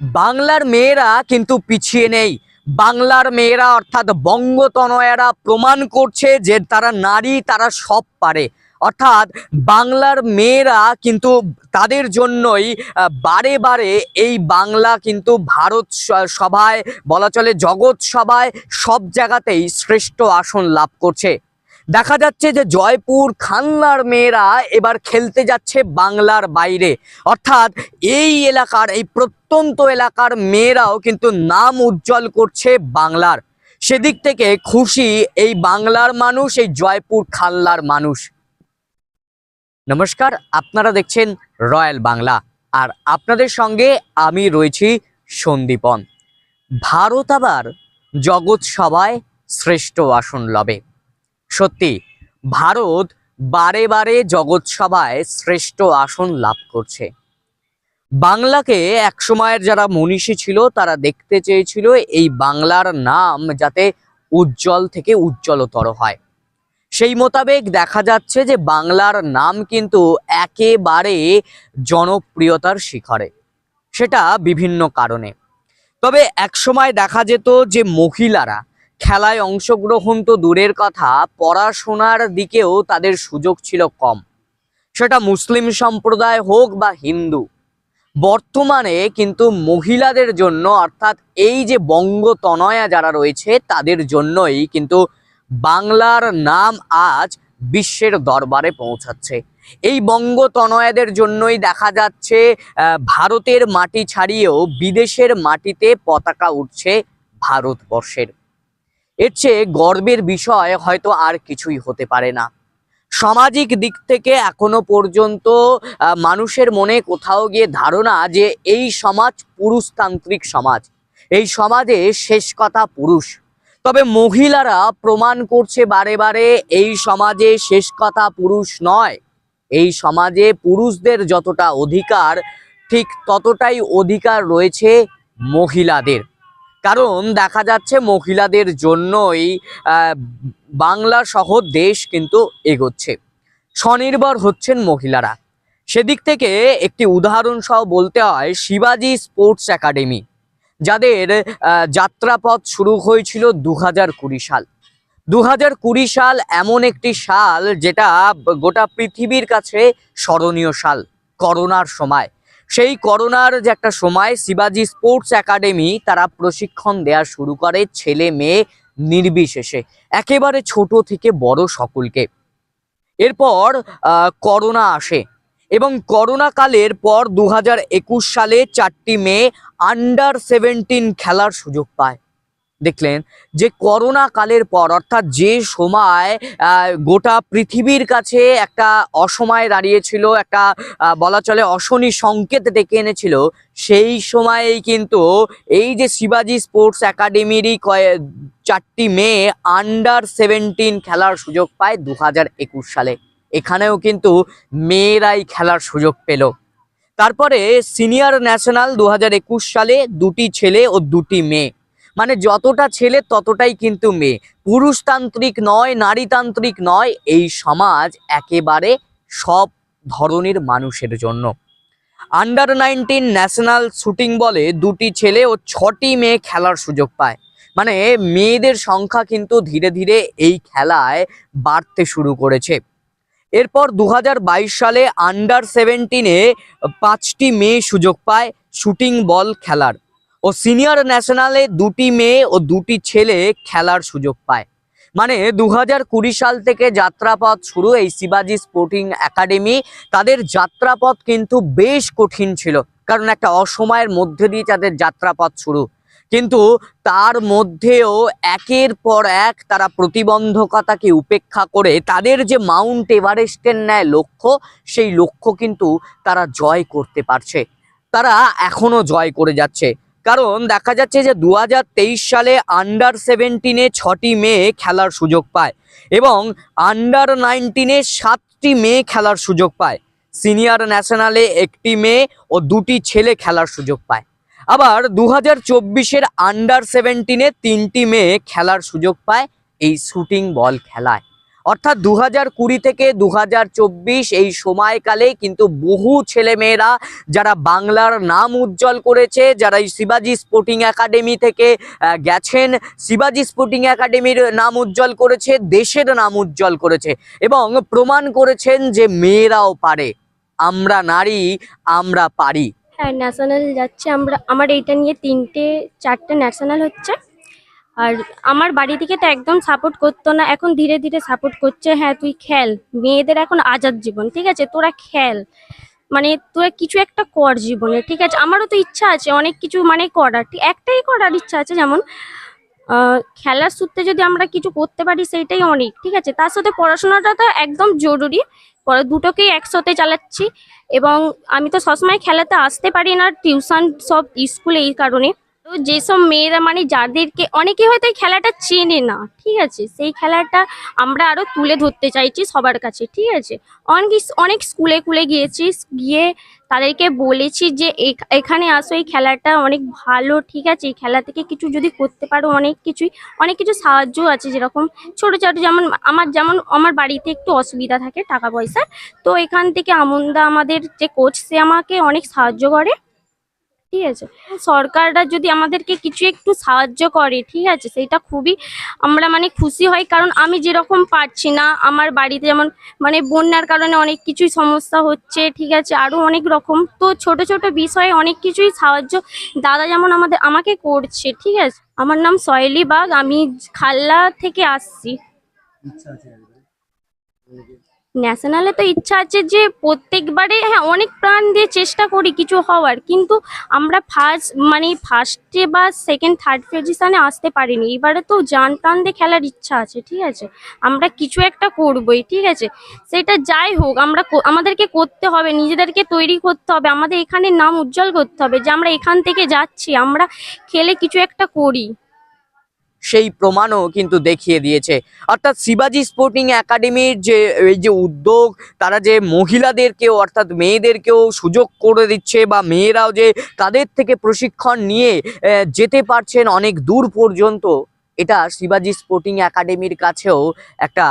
বাংলার মেয়েরা কিন্তু পিছিয়ে নেই। বাংলার মেয়েরা অর্থাৎ বঙ্গতনয়েরা প্রমাণ করছে যে তারা নারী, তারা সব পারে। অর্থাৎ বাংলার মেয়েরা কিন্তু তাদের জন্যই বারে বারে এই বাংলা কিন্তু ভারত সভায় বলা চলে জগৎ সভায় সব জায়গাতেই শ্রেষ্ঠ আসন লাভ করছে। দেখা যাচ্ছে যে জয়পুর খান্নার মেয়েরা এবার খেলতে যাচ্ছে বাংলার বাইরে। অর্থাৎ এই এলাকার, এই প্রত্যন্ত এলাকার মেয়েরাও কিন্তু নাম উজ্জ্বল করছে বাংলার। সেদিক থেকে খুশি এই বাংলার মানুষ, এই জয়পুর খাল্লার মানুষ। নমস্কার, আপনারা দেখছেন রয়্যাল বাংলা। আর আপনাদের সঙ্গে আমি রয়েছি সন্দীপন। ভারত আবার জগৎ সভায় শ্রেষ্ঠ আসন লবে। সত্যি, ভারত বারে বারে জগৎসভায় শ্রেষ্ঠ আসন লাভ করছে। বাংলাকে একসময়ের যারা মনীষী ছিল, তারা দেখতে চেয়েছিল এই বাংলার নাম যাতে উজ্জ্বল থেকে উজ্জ্বলতর হয়। সেই মোতাবেক দেখা যাচ্ছে যে বাংলার নাম কিন্তু একেবারে জনপ্রিয়তার শিখরে। সেটা বিভিন্ন কারণে। তবে একসময় দেখা যেত যে মহিলারা খেলায় অংশগ্রহণ তো দূরের কথা, পড়াশোনার দিকেও তাদের সুযোগ ছিল কম। সেটা মুসলিম সম্প্রদায় হোক বা হিন্দু, বর্তমানে কিন্তু মহিলাদের জন্য, অর্থাৎ এই যে বঙ্গতনয়া যারা রয়েছে, তাদের জন্যই কিন্তু বাংলার নাম আজ বিশ্বের দরবারে পৌঁছাচ্ছে। এই বঙ্গতনয়াদের জন্যই দেখা যাচ্ছে ভারতের মাটি ছাড়িয়েও বিদেশের মাটিতে পতাকা উঠছে ভারতবর্ষের। এর চেয়ে গর্বের বিষয় হয়তো আর কিছুই হতে পারে না। সামাজিক দিক থেকে এখনও পর্যন্ত মানুষের মনে কোথাও গিয়ে ধারণা যে এই সমাজ পুরুষতান্ত্রিক সমাজ। এই সমাজে শেষ কথা পুরুষ। তবে মহিলারা প্রমাণ করছে বারে বারে এই সমাজে শেষ কথা পুরুষ নয়। এই সমাজে পুরুষদের যতটা অধিকার, ঠিক ততটাই অধিকার রয়েছে মহিলাদের। কারণ দেখা যাচ্ছে মহিলাদের জন্যই বাংলা সহ দেশ কিন্তু এগোচ্ছে। স্বনির্ভর হচ্ছেন মহিলারা। সেদিক থেকে একটি উদাহরণ সহ বলতে হয়, শিবাজি স্পোর্টস একাডেমি, যাদের যাত্রাপথ শুরু হয়েছিল দু হাজার কুড়ি সাল। দু হাজার কুড়ি সাল এমন একটি সাল যেটা গোটা পৃথিবীর কাছে স্মরণীয় সাল, করোনার সময়। সেই করোনার যে একটা সময় শিবাজি স্পোর্টস একাডেমি তারা প্রশিক্ষণ দেওয়া শুরু করে ছেলে মেয়ে নির্বিশেষে, একেবারে ছোট থেকে বড় সকলকে। এরপর করোনা আসে এবং করোনা কালের পর দু সালে চারটি মেয়ে আন্ডার সেভেন্টিন খেলার সুযোগ পায়। দেখলেন যে করোনা কালের পর, অর্থাৎ যে সময় গোটা পৃথিবীর কাছে একটা অসময় দাঁড়িয়েছিল, একটা বলা চলে অশনি সংকেত ডেকে এনেছিল, সেই সময়েই কিন্তু এই যে শিবাজি স্পোর্টস একাডেমিরই কয়ে- চারটি মেয়ে আন্ডার সেভেন্টিন খেলার সুযোগ পায় দু হাজার একুশ সালে। এখানেও কিন্তু মেয়েরাই খেলার সুযোগ পেল। তারপরে সিনিয়র ন্যাশনাল দু হাজার একুশ সালে দুটি ছেলে ও দুটি মেয়ে। মানে যতটা ছেলে ততটাই কিন্তু মেয়ে। পুরুষতান্ত্রিক নয়, নারীতান্ত্রিক নয়, এই সমাজ একেবারে সব ধরনের মানুষের জন্য। আন্ডার নাইনটিন ন্যাশনাল শুটিং বলে দুটি ছেলে ও ছটি মেয়ে খেলার সুযোগ পায়। মানে মেয়েদের সংখ্যা কিন্তু ধীরে ধীরে এই খেলায় বাড়তে শুরু করেছে। এরপর দু হাজার বাইশ সালে আন্ডার সেভেন্টিনে পাঁচটি মেয়ে সুযোগ পায় শুটিং বল খেলার। ও সিনিয়র ন্যাশনালে দুটি মেয়ে ও দুটি ছেলে খেলার সুযোগ পায়। মানে দু হাজার কুড়ি সাল থেকে যাত্রাপথ শুরু এই শিবাজি স্পোর্টিং একাডেমি। তাদের যাত্রাপথ কিন্তু বেশ কঠিন ছিল, কারণ একটা অসময়ের মধ্যে দিয়ে তাদের যাত্রাপথ শুরু। কিন্তু তার মধ্যেও একের পর এক তারা প্রতিবন্ধকতাকে উপেক্ষা করে তাদের যে মাউন্ট এভারেস্টের ন্যায় লক্ষ্য, সেই লক্ষ্য কিন্তু তারা জয় করতে পারছে। তারা এখনও জয় করে যাচ্ছে। কারণ দেখা যাচ্ছে যে দু হাজার তেইশ সালে আন্ডার সেভেন্টিনে ছটি মেয়ে খেলার সুযোগ পায় এবং আন্ডার নাইনটিনে সাতটি মেয়ে খেলার সুযোগ পায়। সিনিয়র ন্যাশনালে একটি মেয়ে ও দুটি ছেলে খেলার সুযোগ পায়। আবার দু হাজার চব্বিশের আন্ডার সেভেন্টিনে তিনটি মেয়ে খেলার সুযোগ পায় এই শুটিং বল খেলায়। অর্থাৎ দু হাজার কুড়ি থেকে দু হাজার চব্বিশ এই সময়কালে কিন্তু বহু ছেলেমেয়েরা যারা বাংলার নাম উজ্জ্বল করেছে, যারা এই শিবাজি স্পোর্টিং একাডেমি থেকে গেছেন, শিবাজি স্পোর্টিং একাডেমির নাম উজ্জ্বল করেছে, দেশের নাম উজ্জ্বল করেছে এবং প্রমাণ করেছেন যে মেয়েরাও পারে। আমরা নারী, আমরা পারি। হ্যাঁ ন্যাশনাল যাচ্ছে, আমরা, আমার এইটা নিয়ে তিনটে, চারটে ন্যাশনাল হচ্ছে। আর আমার বাড়ি থেকে তো একদম সাপোর্ট করতো না, এখন ধীরে ধীরে সাপোর্ট করছে হ্যাঁ তুই খেল। মেয়েদের এখন আজাদ জীবন, ঠিক আছে? তোরা খেল। মানে তোরা কিছু একটা কর জীবনে, ঠিক আছে? আমারও তো ইচ্ছা আছে, অনেক কিছু মানে করার। একটাই করার ইচ্ছা আছে যেমন খেলার সূত্রে যদি আমরা কিছু করতে পারি সেইটাই অনেক, ঠিক আছে? তার সাথে পড়াশোনাটা তো একদম জরুরি। পরে দুটোকেই একসাথে চালাচ্ছি এবং আমি তো সবসময় খেলাতে আসতে পারি না, টিউশন সব স্কুলে এই কারণে। তো যেসব মেয়েরা মানে যাদেরকে অনেকে হয়তো এই খেলাটা চেনে না, ঠিক আছে? সেই খেলাটা আমরা আরও তুলে ধরতে চাইছি সবার কাছে, ঠিক আছে? অনেক অনেক স্কুলে কুলে গিয়েছি গিয়ে তাদেরকে বলেছি যে এখ- এখানে আসো, এই খেলাটা অনেক ভালো, ঠিক আছে? এই খেলা থেকে কিছু যদি করতে পারো, অনেক কিছুই, অনেক কিছু সাহায্য আছে যেরকম ছোটো ছোটো যেমন আমার যেমন আমার বাড়িতে একটু অসুবিধা থাকে টাকা পয়সার, তো এখান থেকে আমন্দা আমাদের যে কোচ সে আমাকে অনেক সাহায্য করে। ঠিক আছে? সরকাররা যদি আমাদেরকে কিছু একটু সাহায্য করে, ঠিক আছে? সেটা খুবই আমরা মানে খুশি হই, কারণ আমি যেরকম পারছি না, আমার বাড়িতে যেমন মানে বন্যার কারণে অনেক কিছুই সমস্যা হচ্ছে, ঠিক আছে? আরও অনেক রকম। তো ছোট ছোট বিষয়ে অনেক কিছুই সাহায্য দাদা যেমন আমাদের, আমাকে করছে, ঠিক আছে? আমার নাম সয়েলি বাগ, আমি খাল্লা থেকে আসছি। ন্যাশনালে তো ইচ্ছা আছে যে প্রত্যেকবারে হ্যাঁ অনেক প্রাণ দিয়ে চেষ্টা করি কিছু হওয়ার। কিন্তু আমরা ফার্স্ট মানে ফার্স্টে বা সেকেন্ড থার্ড পজিশনে আসতে পারিনি। এবারে তো জান প্রাণ দিয়ে খেলার ইচ্ছা আছে, ঠিক আছে? আমরা কিছু একটা করবই, ঠিক আছে? সেটা যাই হোক, আমরা আমাদেরকে করতে হবে, নিজেদেরকে তৈরি করতে হবে, আমাদের এখানে নাম উজ্জ্বল করতে হবে যে আমরা এখান থেকে যাচ্ছি, আমরা খেলে কিছু একটা করি। সেই প্রমাণও কিন্তু দেখিয়ে দিয়েছে। অর্থাৎ শিবাজি স্পোর্টিং একাডেমির যে, এই যে উদ্যোগ, তারা যে মহিলাদেরকেও, অর্থাৎ মেয়েদেরকেও সুযোগ করে দিচ্ছে বা মেয়েরাও যে তাদের থেকে প্রশিক্ষণ নিয়ে যেতে পারছেন অনেক দূর পর্যন্ত, এটা শিবাজি স্পোর্টিং একাডেমির কাছেও একটা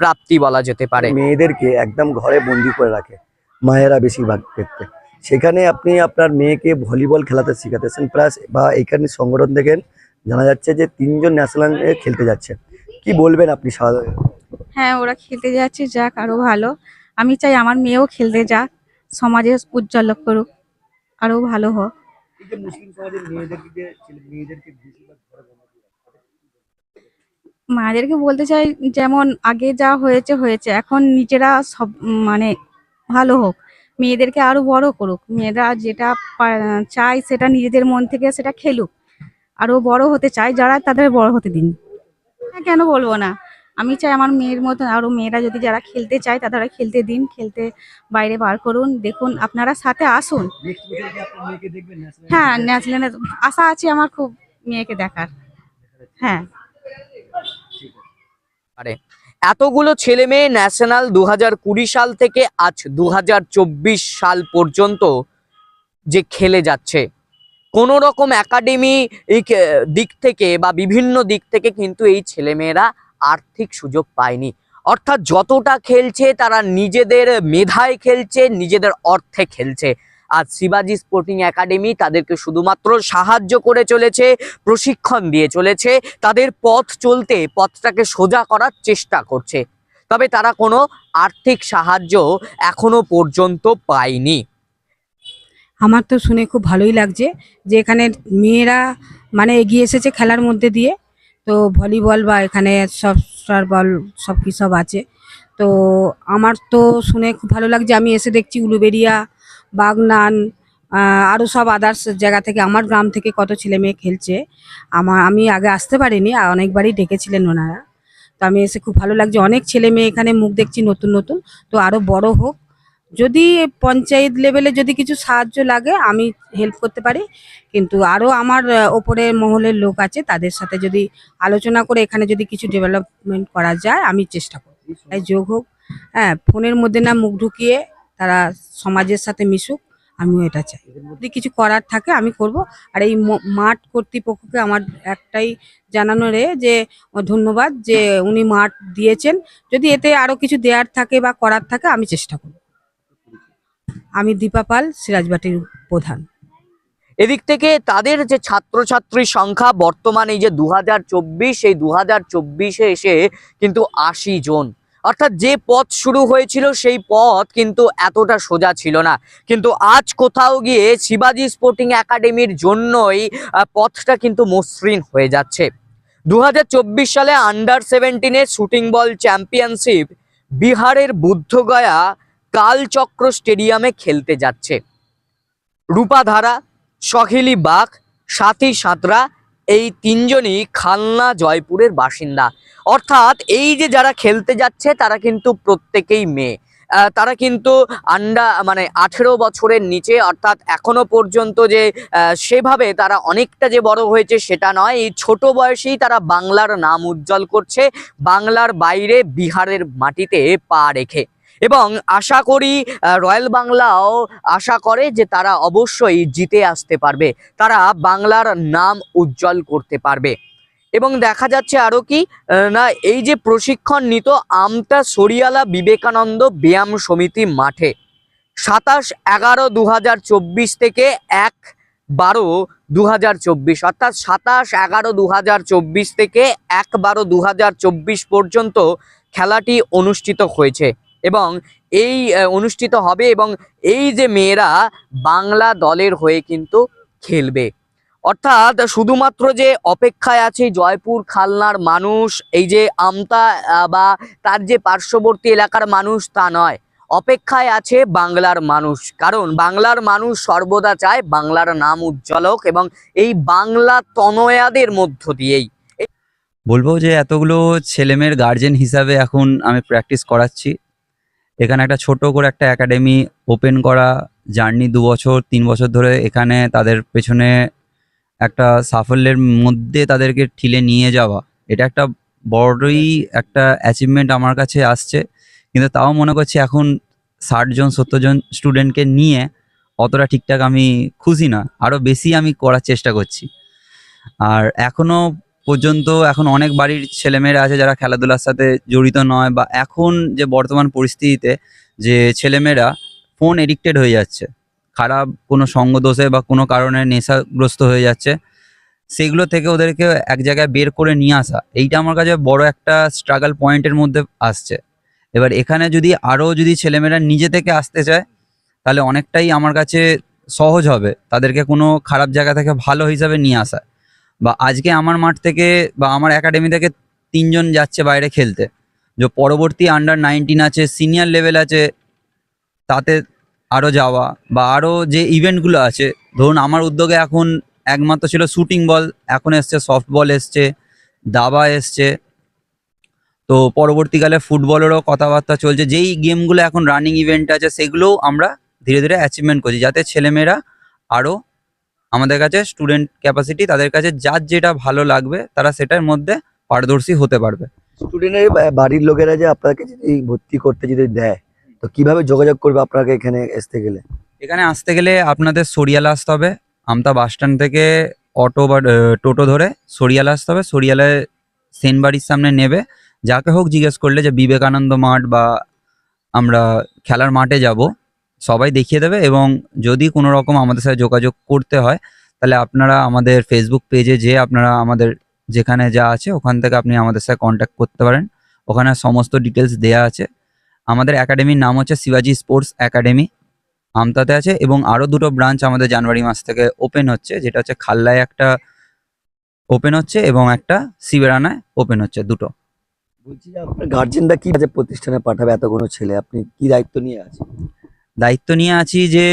প্রাপ্তি বলা যেতে পারে। মেয়েদেরকে একদম ঘরে বন্দি করে রাখে, মায়েরা বেশিরভাগ ক্ষেত্রে। সেখানে আপনি আপনার মেয়েকে ভলিবল খেলাতে শেখাতেছেন, প্লাস বা এখানে সংগঠন দেখেন জানা যাচ্ছে যে তিনজন ন্যাশনাল খেলতে যাচ্ছে। কি বলবেন আপনি সাধারণ হ্যাঁ ওরা খেলতে যাচ্ছে যাক আরও ভালো। আমি চাই আমার মেয়েও খেলতে যাক সমাজে উজ্জ্বল করুক আরও ভালো হোক। মেয়েদেরকে বলতে চাই যেমন আগে যা হয়েছে হয়েছে। এখন নিজেরা সব মানে ভালো হোক মেয়েদেরকে আরও বড় করুক। মেয়েরা যেটা চায় সেটা নিজেদের মন থেকে সেটা খেলুক। আরও বড় হতে চায় যারা তাদের বড় হতে দিন। হ্যাঁ কেন বলব না? আমি চাই আমার মেয়ের মতন আরও মেয়েরা যদি যারা খেলতে চায় তারা খেলতে দিন খেলতে বাইরে বার করুন। দেখুন আপনারা সাথে আসুন। নেক্সট বছর কি আপনার মেয়েকে দেখবেন ন্যাশনাল হ্যাঁ ন্যাশনালে আশা আছে আমার খুব মেয়েকে দেখার। হ্যাঁ। এতগুলো ছেলে মেয়ে ন্যাশনাল দু কুড়ি সাল থেকে আজ দু হাজার চব্বিশ সাল পর্যন্ত যে খেলে যাচ্ছে। কোনো রকম একাডেমি দিক থেকে বা বিভিন্ন দিক থেকে কিন্তু এই ছেলেমেয়েরা আর্থিক সুযোগ পায়নি। অর্থাৎ যতটা খেলছে তারা নিজেদের মেধায় খেলছে, নিজেদের অর্থে খেলছে। আর শিবাজি স্পোর্টিং একাডেমি তাদেরকে শুধুমাত্র সাহায্য করে চলেছে, প্রশিক্ষণ দিয়ে চলেছে, তাদের পথ চলতে, পথটাকে সোজা করার চেষ্টা করছে। তবে তারা কোনো আর্থিক সাহায্য এখনও পর্যন্ত পায়নি। আমার তো শুনে খুব ভালোই লাগছে যে এখানে মেয়েরা মানে এগিয়ে এসেছে খেলার মধ্যে দিয়ে। তো ভলিবল বা এখানে সব বল সব কি সব আছে। তো আমার তো শুনে খুব ভালো লাগছে। আমি এসে দেখছি উলুবেরিয়া বাগনান আরও সব আদার্স জায়গা থেকে আমার গ্রাম থেকে কত ছেলে মেয়ে খেলছে। আমার, আমি আগে আসতে পারিনি অনেকবারই ডেকেছিলেন ওনারা। তো আমি এসে খুব ভালো লাগছে। অনেক ছেলে মেয়ে এখানে মুখ দেখছি নতুন নতুন। তো আরও বড় হোক যদি পঞ্চায়েত লেভেলে যদি কিছু সাহায্য লাগে আমি হেল্প করতে পারি। কিন্তু আরও আমার আহ, ওপরের মহলের লোক আছে তাদের সাথে যদি আলোচনা করে এখানে যদি কিছু ডেভেলপমেন্ট করা যায় আমি চেষ্টা করব। তাই যোগ হোক। হ্যাঁ ফোনের মধ্যে না মুখ ঢুকিয়ে তারা সমাজের সাথে মিশুক আমিও এটা চাই। যদি কিছু করার থাকে আমি করব। আর এই মাঠ কর্তৃপক্ষকে আমার একটাই জানানো রে যে ধন্যবাদ যে উনি মাঠ দিয়েছেন। যদি এতে আরও কিছু দেওয়ার থাকে বা করার থাকে আমি চেষ্টা করব। আমি দীপা পাল, সিরাজবাটির প্রধান। এদিক থেকে তাদের যে ছাত্রছাত্রীর সংখ্যা, বর্তমানে যে দু হাজার চব্বিশ, এই দু হাজার চব্বিশে এসে কিন্তু আশি জন। অর্থাৎ যে পথ শুরু হয়েছিল, সেই পথ কিন্তু এতটা সোজা ছিল না। কিন্তু আজ কোথাও গিয়ে শিবাজি স্পোর্টিং একাডেমির জন্যই পথটা কিন্তু মসৃণ হয়ে যাচ্ছে। দু হাজার চব্বিশ সালে আন্ডার সেভেন্টিনের শুটিং বল চ্যাম্পিয়নশিপ বিহারের বুদ্ধগয়া কালচক্র স্টেডিয়ামে খেলতে যাচ্ছে। রূপাধারা সহেলি বাঘ, সাথী সাঁতরা, এই তিনজনই খালনা জয়পুরের বাসিন্দা। অর্থাৎ এই যে যারা খেলতে যাচ্ছে, তারা কিন্তু প্রত্যেকেই মেয়ে। তারা কিন্তু আন্ডা মানে আঠেরো বছরের নিচে, অর্থাৎ এখনও পর্যন্ত যে সেভাবে তারা অনেকটা যে বড় হয়েছে সেটা নয়, এই ছোট বয়সেই তারা বাংলার নাম উজ্জ্বল করছে, বাংলার বাইরে বিহারের মাটিতে পা রেখে। এবং আশা করি রয়্যাল বাংলাও আশা করে যে তারা অবশ্যই জিতে আসতে পারবে। তারা বাংলার নাম উজ্জ্বল করতে পারবে। এবং দেখা যাচ্ছে আরও কি না, এই যে প্রশিক্ষণ নিত আমতা সরিয়ালা বিবেকানন্দ ব্যায়াম সমিতি মাঠে। সাতাশ এগারো দু থেকে এক বারো দু হাজার চব্বিশ, অর্থাৎ সাতাশ এগারো দু থেকে এক বারো দু পর্যন্ত খেলাটি অনুষ্ঠিত হয়েছে। এবং এই অনুষ্ঠিত হবে এবং এই যে মেয়েরা বাংলা দলের হয়ে কিন্তু খেলবে। অর্থাৎ শুধুমাত্র যে অপেক্ষায় আছে জয়পুর খালনার মানুষ, এই যে আমতা বা তার যে পার্শ্ববর্তী এলাকার মানুষ তা নয়। অপেক্ষায় আছে বাংলার মানুষ। কারণ বাংলার মানুষ সর্বদা চায় বাংলার নাম উজ্জ্বল হোক এবং এই বাংলা তনয়াদের মধ্য দিয়েই। বলব যে এতগুলো ছেলেমেয়ের গার্জেন হিসাবে এখন আমি প্র্যাকটিস করাচ্ছি। এখানে একটা ছোট করে একটা একাডেমি ওপেন করা জার্নি দু বছর, তিন বছর ধরে এখানে তাদের পেছনে একটা সাফল্যের মধ্যে তাদেরকে ঠিলে নিয়ে যাওয়া। এটা একটা বড়ই একটা অ্যাচিভমেন্ট আমার কাছে আসছে। কিন্তু তাও মনে করছি এখন ষাট জন, সত্তর জন স্টুডেন্টকে নিয়ে অতটা ঠিকঠাক আমি খুশি না। আরও বেশি আমি করার চেষ্টা করছি। আর এখনও পর্যন্ত এখন অনেক বাড়ির ছেলেমেয়েরা আছে যারা খেলাধুলার সাথে জড়িত নয় বা এখন যে বর্তমান পরিস্থিতিতে যে ছেলেমেয়েরা ফোন এডিক্টেড হয়ে যাচ্ছে, খারাপ কোনো সঙ্গ দোষে বা কোনো কারণে নেশাগ্রস্ত হয়ে যাচ্ছে, সেগুলো থেকে ওদেরকে এক জায়গায় বের করে নিয়ে আসা, এইটা আমার কাছে বড় একটা স্ট্রাগল পয়েন্টের মধ্যে আসছে। এবার এখানে যদি আরও যদি ছেলেমেয়েরা নিজে থেকে আসতে চায়, তাহলে অনেকটাই আমার কাছে সহজ হবে, তাদেরকে কোনো খারাপ জায়গা থেকে ভালো হিসাবে নিয়ে আসা। বা আজকে আমার মাঠ থেকে বা আমার একাডেমি থেকে তিনজন যাচ্ছে বাইরে খেলতে। যে পরবর্তী আন্ডার নাইনটিন আছে সিনিয়র লেভেল আছে, তাতে আরও যাওয়া বা আরও যে ইভেন্টগুলো আছে, ধরুন আমার উদ্যোগে এখন একমাত্র ছিল শুটিং বল এখন এসছে সফট বল এসছে, দাবা এসছে। তো পরবর্তীকালে ফুটবলেরও কথাবার্তা চলছে, যেই গেমগুলো এখন রানিং ইভেন্ট আছে, সেগুলোও আমরা ধীরে ধীরে অ্যাচিভমেন্ট করছি, যাতে ছেলেমেয়েরা আরও আমাদের কাছে স্টুডেন্ট ক্যাপাসিটি তাদের কাছে যার যেটা ভালো লাগবে তারা সেটার মধ্যে পারদর্শী হতে পারবে। স্টুডেন্টের বাড়ির লোকেরা যে আপনাকে যদি ভর্তি করতে যদি দেয় তো কীভাবে যোগাযোগ করবে আপনাকে এখানে আসতে গেলে? এখানে আসতে গেলে আপনাদের সরিয়ালা আসতে হবে। আমতা বাস স্ট্যান্ড থেকে অটো বা টোটো ধরে সরিয়ালা আসতে হবে। সরিয়ালায় সেনবাড়ির সামনে নেবে। যাকে হোক জিজ্ঞেস করলে যে বিবেকানন্দ মাঠ বা আমরা খেলার মাঠে যাব। সবাই দেখিয়ে দেবে এবং যদি কোনো রকম আমাদের সাথে যোগাযোগ করতে হয়, তাহলে আপনারা আমাদের ফেসবুক পেজে যে আপনারা আমাদের যেখানে যা আছে, ওখান থেকে আপনি আমাদের সাথে কন্ট্যাক্ট করতে পারেন। ওখানে সমস্ত ডিটেলস দেয়া আছে। আমাদের একাডেমির নাম হচ্ছে শিবাজি স্পোর্টস একাডেমি আমতাতে আছে এবং আরও দুটো ব্রাঞ্চ আমাদের জানুয়ারি মাস থেকে ওপেন হচ্ছে, যেটা হচ্ছে খাল্লায় একটা ওপেন হচ্ছে এবং একটা শিবেরানায় ওপেন হচ্ছে দুটো। বলছি আপনার গার্জেনরা কি প্রতিষ্ঠানে পাঠাবে? এত কোনো ছেলে, আপনি কি দায়িত্ব নিয়ে আছেন? দায়িত্ব নিয়ে আছি যে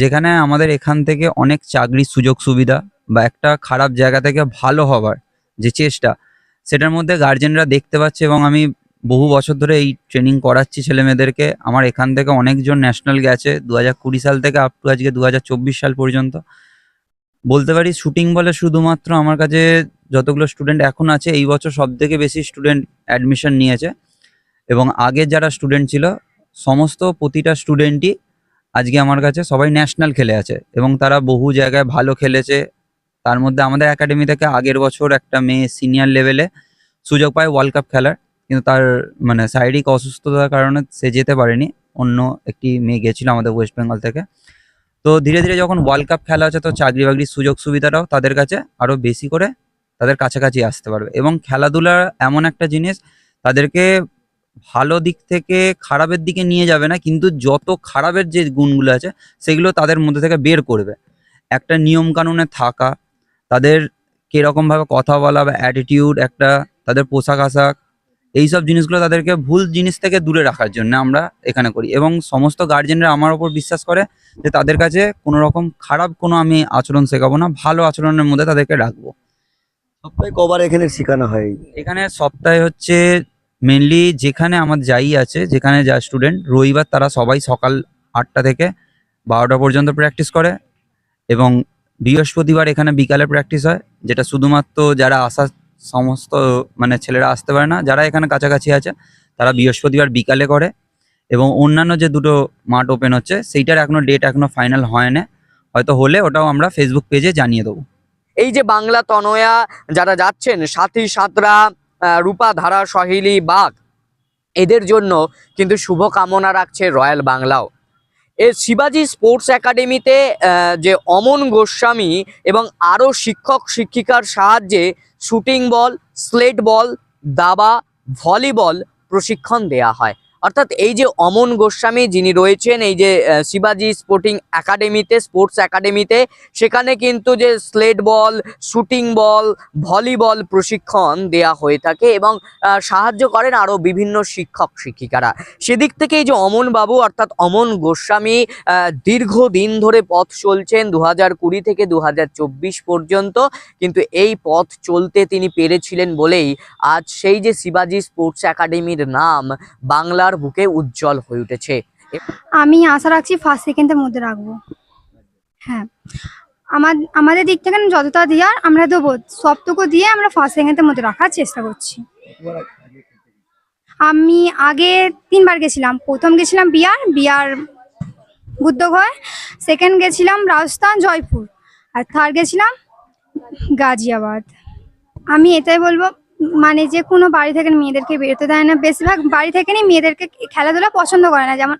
যেখানে আমাদের এখান থেকে অনেক চাকরির সুযোগ সুবিধা বা একটা খারাপ জায়গা থেকে ভালো হবার যে চেষ্টা, সেটার মধ্যে গার্জেনরা দেখতে পাচ্ছে এবং আমি বহু বছর ধরে এই ট্রেনিং করাচ্ছি ছেলে মেয়েদেরকে আমার এখান থেকে অনেকজন ন্যাশনাল গেছে দু হাজার কুড়ি সাল থেকে আপ টু আজকে দু হাজার চব্বিশ সাল পর্যন্ত। বলতে পারি শুটিং বলে শুধুমাত্র আমার কাছে যতগুলো স্টুডেন্ট এখন আছে, এই বছর সব থেকে বেশি স্টুডেন্ট অ্যাডমিশন নিয়েছে। এবং আগে যারা স্টুডেন্ট ছিল সমস্ত প্রতিটা স্টুডেন্টই আজকে আমার কাছে সবাই ন্যাশনাল খেলে আছে এবং তারা বহু জায়গায় ভালো খেলেছে। তার মধ্যে আমাদের একাডেমি থেকে আগের বছর একটা মেয়ে সিনিয়র লেভেলে সুযোগ পায় ওয়ার্ল্ড কাপ খেলার, কিন্তু তার মানে শারীরিক অসুস্থতার কারণে সে যেতে পারেনি। অন্য একটি মেয়ে গেছিল আমাদের ওয়েস্ট বেঙ্গল থেকে। তো ধীরে ধীরে যখন ওয়ার্ল্ড কাপ খেলা হচ্ছে, তো চাকরি বাকরির সুযোগ সুবিধাটাও তাদের কাছে আরও বেশি করে তাদের কাছাকাছি আসতে পারবে। এবং খেলাধুলা এমন একটা জিনিস, তাদেরকে ভালো দিক থেকে খারাপের দিকে নিয়ে যাবে না কিন্তু যত খারাপের যে গুণগুলো আছে সেগুলো তাদের মধ্যে থেকে বের করবে। একটা নিয়ম কানুনে থাকা তাদের কিরকমভাবে কথা বলা বা অ্যাটিটিউড একটা তাদের পোশাক আশাক এইসব জিনিসগুলো তাদেরকে ভুল জিনিস থেকে দূরে রাখার জন্য আমরা এখানে করি। এবং সমস্ত গার্জেনরা আমার ওপর বিশ্বাস করে যে তাদের কাছে কোনো রকম খারাপ কোনো আমি আচরণ শেখাবো না ভালো আচরণের মধ্যে তাদেরকে রাখব। সপ্তাহে কবার এখানে শেখানো হয়? এখানে সপ্তাহে হচ্ছে মেনলি যেখানে আমার যাই আছে, যেখানে যা স্টুডেন্ট রবিবার তারা সবাই সকাল আটটা থেকে বারোটা পর্যন্ত প্র্যাকটিস করে এবং বৃহস্পতিবার এখানে বিকালে প্র্যাকটিস হয়, যেটা শুধুমাত্র যারা আসা সমস্ত মানে ছেলেরা আসতে পারে না, যারা এখানে কাছাকাছি আছে, তারা বৃহস্পতিবার বিকালে করে এবং অন্যান্য যে দুটো মাঠ ওপেন হচ্ছে, সেইটার এখনও ডেট এখনও ফাইনাল হয় না হয়তো হলে ওটাও আমরা ফেসবুক পেজে জানিয়ে দেবো। এই যে বাংলা তনয়া যারা যাচ্ছেন, সাথী সাঁতরা রূপা ধারা সহিলি বাঘ। এদের জন্য কিন্তু শুভকামনা রাখছে রয়্যাল বাংলাও। এ শিবাজি স্পোর্টস একাডেমিতে যে অমন গোস্বামী এবং আরও শিক্ষক শিক্ষিকার সাহায্যে শুটিং বল, স্লেট বল, দাবা, ভলিবল প্রশিক্ষণ দেয়া হয়। অর্থাৎ এই যে অমন গোস্বামী যিনি রয়েছেন, এই যে শিবাজি স্পোর্টিং একাডেমিতে স্পোর্টস একাডেমিতে সেখানে কিন্তু যে slate ball, shooting ball, volleyball প্রশিক্ষণ দেয়া হয়ে থাকে এবং সাহায্য করেন আরও বিভিন্ন শিক্ষক শিক্ষিকারা। সেদিক থেকে এই যে অমন বাবু, অর্থাৎ অমন গোস্বামী দীর্ঘদিন ধরে পথ চলছেন দু হাজার কুড়ি থেকে দু হাজার চব্বিশ পর্যন্ত, কিন্তু এই পথ চলতে তিনি পেরেছিলেন বলেই আজ সেই যে শিবাজি স্পোর্টস একাডেমির নাম, বাংলার বুকে উজ্জ্বল হয়ে উঠেছে। আমি আশা রাখছি ফার্স্ট সেকেন্ডের মধ্যে রাখব। হ্যাঁ। আমার, আমাদের দিক থেকে যতটা দেওয়ার আমরা দেবো, সবটুকু দিয়ে আমরা ফার্স্ট সেকেন্ডের মধ্যে রাখার চেষ্টা করছি। আমি আগে তিনবার গেছিলাম। প্রথম গেছিলাম বিয়ার বিয়ার বুদ্ধগয় সেকেন্ড গেছিলাম রাজস্থান, জয়পুর, আর থার্ড গেছিলাম গাজিয়াবাদ। আমি এটাই বলব মানে যে কোনো বাড়ি থেকে মেয়েদেরকে বেরোতে দেয় না। বেশিরভাগ বাড়ি থেকে মেয়েদেরকে খেলাধুলা পছন্দ করে না। যেমন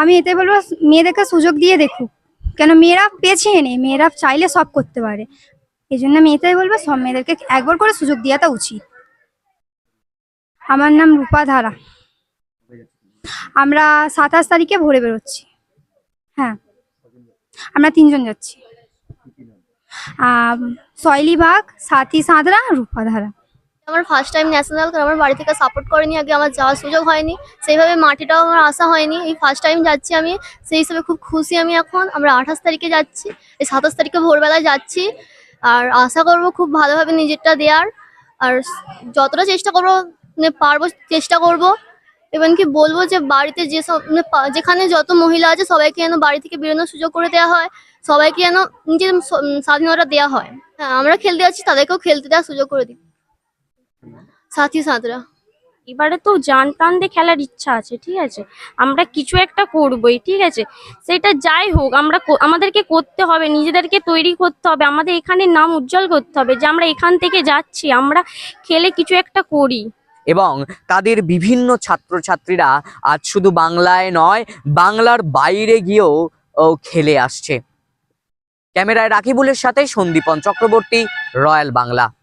আমি এতে বলব, মেয়েদেরকে সুযোগ দিয়ে দেখুক। কেন মেয়েরা পেছিয়ে নেই, মেয়েরা চাইলে সব করতে পারে। এই জন্য আমি বলব, সব মেয়েদেরকে একবার করে সুযোগ দেওয়াটা উচিত। আমার নাম রূপা ধারা। আমরা সাতাশ তারিখে ভোরে বেরোচ্ছি। হ্যাঁ আমরা তিনজন যাচ্ছি। শৈলী বাগ, সাথী সাঁতরা, রূপা ধারা। আমার ফার্স্ট টাইম ন্যাশনাল আমার বাড়ি থেকে সাপোর্ট করেনি, আগে আমার যাওয়ার সুযোগ হয়নি। সেইভাবে মাটিটাও আমার আসা হয়নি। এই ফার্স্ট টাইম যাচ্ছি আমি, সেই হিসেবে খুব খুশি আমি এখন। আমরা আঠাশ তারিখে যাচ্ছি, এই সাতাশ তারিখে ভোরবেলায় যাচ্ছি। আর আশা করব খুব ভালোভাবে নিজেরটা দেওয়ার আর যতটা চেষ্টা করব মানে পারব, চেষ্টা করব। এবং কি বলব যে, বাড়িতে যেসব মানে যেখানে যত মহিলা আছে, সবাইকে যেন বাড়ি থেকে বেরোনোর সুযোগ করে দেওয়া হয়। সবাইকে যেন নিজের স্বাধীনতা দেওয়া হয়। হ্যাঁ আমরা খেলতে যাচ্ছি, তাদেরকেও খেলতে দেওয়ার সুযোগ করে দিই। সাথী সাঁতরা। এবারে তো জান টান দিয়ে খেলার ইচ্ছা আছে ঠিক আছে? আমরা কিছু একটা করবই ঠিক আছে? সেটা যাই হোক আমরা কো- আমাদেরকে করতে হবে নিজেদেরকে তৈরি করতে হবে আমাদের এখানে নাম উজ্জ্বল করতে হবে যে আমরা এখান থেকে যাচ্ছি আমরা খেলে কিছু একটা করি। এবং তাদের বিভিন্ন ছাত্রছাত্রীরা আজ শুধু বাংলায় নয় বাংলার বাইরে গিয়েও ও, খেলে আসছে। ক্যামেরায় রাকিবুলের সাথে সন্দীপন চক্রবর্তী রয়্যাল বাংলা।